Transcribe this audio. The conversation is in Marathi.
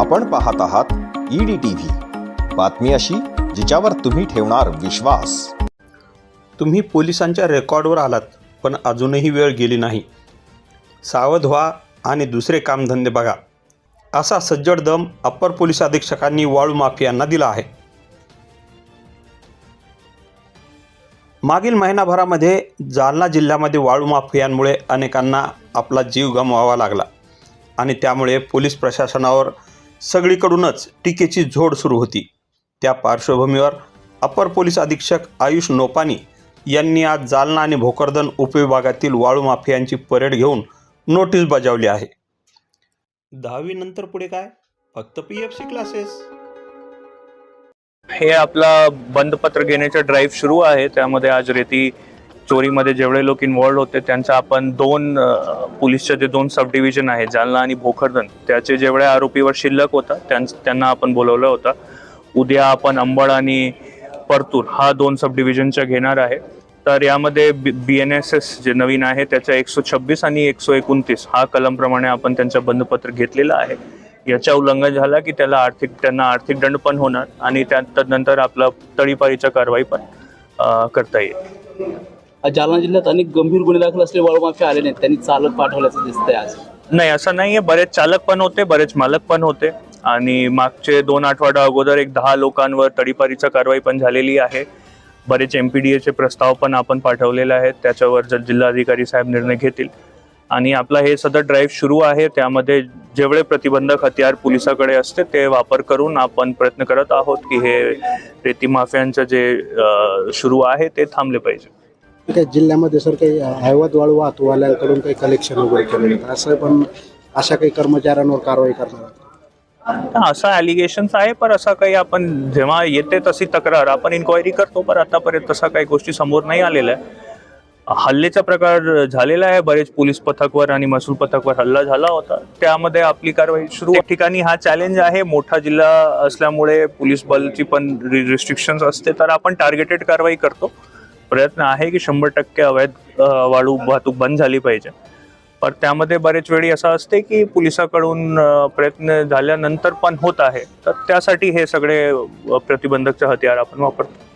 आपण पाहत आहात ईडी टीव्ही बातमी अशी जिच्यावर तुम्ही ठेवणार विश्वास. तुम्ही पोलिसांच्या रेकॉर्डवर आलात पण अजूनही वेळ गेली नाही. सावध व्हा आणि दुसरे कामधंदे बघा. असा सज्जड दम अप्पर पोलीस अधीक्षकांनी वाळू माफियांना दिला आहे. मागील महिनाभरामध्ये जालना जिल्ह्यामध्ये वाळू माफियांमुळे अनेकांना आपला जीव गमवावा लागला आणि त्यामुळे पोलीस प्रशासनावर सगळीकडूनच टीकेची झोड सुरू होती. त्या पार्श्वभूमीवर अपर पोलीस अधीक्षक आयुष नोपानी यांनी आज जालना आणि भोकरदन उपविभागातील वाळू माफियांची परेड घेऊन नोटीस बजावली आहे. दहावी नंतर पुढे काय? फक्त पी एफ सी क्लासेस हे आपला बंदपत्र घेण्याचा ड्राईव्ह सुरू आहे. त्यामध्ये आज रेती चोरीमध्ये जेवढे लोक इन्व्हॉल्ड होते त्यांचा आपण दोन पोलीसचे जे दोन सब डिव्हिजन आहे जालना आणि भोकरदन त्याचे जेवढे आरोपीवर शिल्लक होता त्यां त्यांना आपण बोलवलं होतं. उद्या आपण अंबड आणि परतूर हा दोन सब डिव्हिजनच्या घेणार आहे. तर यामध्ये बी एन एस एस जे नवीन आहे त्याच्या एकशे छब्बीस आणि एकशे एकोणतीस हा कलमप्रमाणे आपण त्यांचं बंदपत्र घेतलेलं आहे. याच्या उल्लंघन झाला की त्याला आर्थिक त्यांना आर्थिक दंड पण होणार आणि त्यानंतर आपलं तडीपारीच्या कारवाई पण करता येईल. जालना जिल्ह्यात अनेक गंभीर गुन्हे दाखल असलेले वाळूमाफी आले नाहीत त्यांनी चालक पाठवल्याचं दिसतंय आज. नाही असं नाहीये. बरेच चालक पण होते बरेच मालक पण होते. आणि मागचे दोन आठवडा अगोदर एक दहा लोकांवर तडीपारीचा कारवाई पण झालेली आहे. बरेच एम पी डी एचे प्रस्ताव पण आपण पाठवलेले आहेत. त्याच्यावर जर जिल्हाधिकारी साहेब निर्णय घेतील. आणि आपला हे सदर ड्राईव्ह सुरू आहे. त्यामध्ये जेवढे प्रतिबंधक हत्यार पोलिसाकडे असते ते वापर करून आपण प्रयत्न करत आहोत की हे रेती माफियांचं जे सुरू आहे ते थांबले पाहिजे. काही जिल्ह्यामध्ये सर काही हैवत वाळू वाहतूकवाल्यांकडून काही कलेक्शन वगैरे केलं जातं असं पण अशा काही कर्मचाऱ्यांवर कारवाई करणार असा ॲलिगेशन्स आहे पण असं काही आपण जेव्हा येते तशी तक्रार. आपण इन्क्वायरी करतो पण आतापर्यंत तसा काही गोष्टी समोर नाही आलेल्या. आहे हल्लेचा प्रकार झालेला आहे. बरेच पोलीस पथकवर आणि महसूल पथकवर हल्ला झाला होता. त्यामध्ये आपली कारवाई सुरू ठिकाणी हा चॅलेंज आहे. मोठा जिल्हा असल्यामुळे पोलीस बलची पण रिस्ट्रिक्शन्स असते तर आपण टार्गेटेड कारवाई करतो. प्रयत्न आहे की शंभर टक्के अवैध वाळू वाहतूक बंद झाली पाहिजे. पण त्यामध्ये बरेच वेळी असं असते की पोलिसाकडून प्रयत्न झाल्यानंतर पण होत आहे. तर त्यासाठी हे सगळे प्रतिबंधकचे हत्यार आपण वापरतो.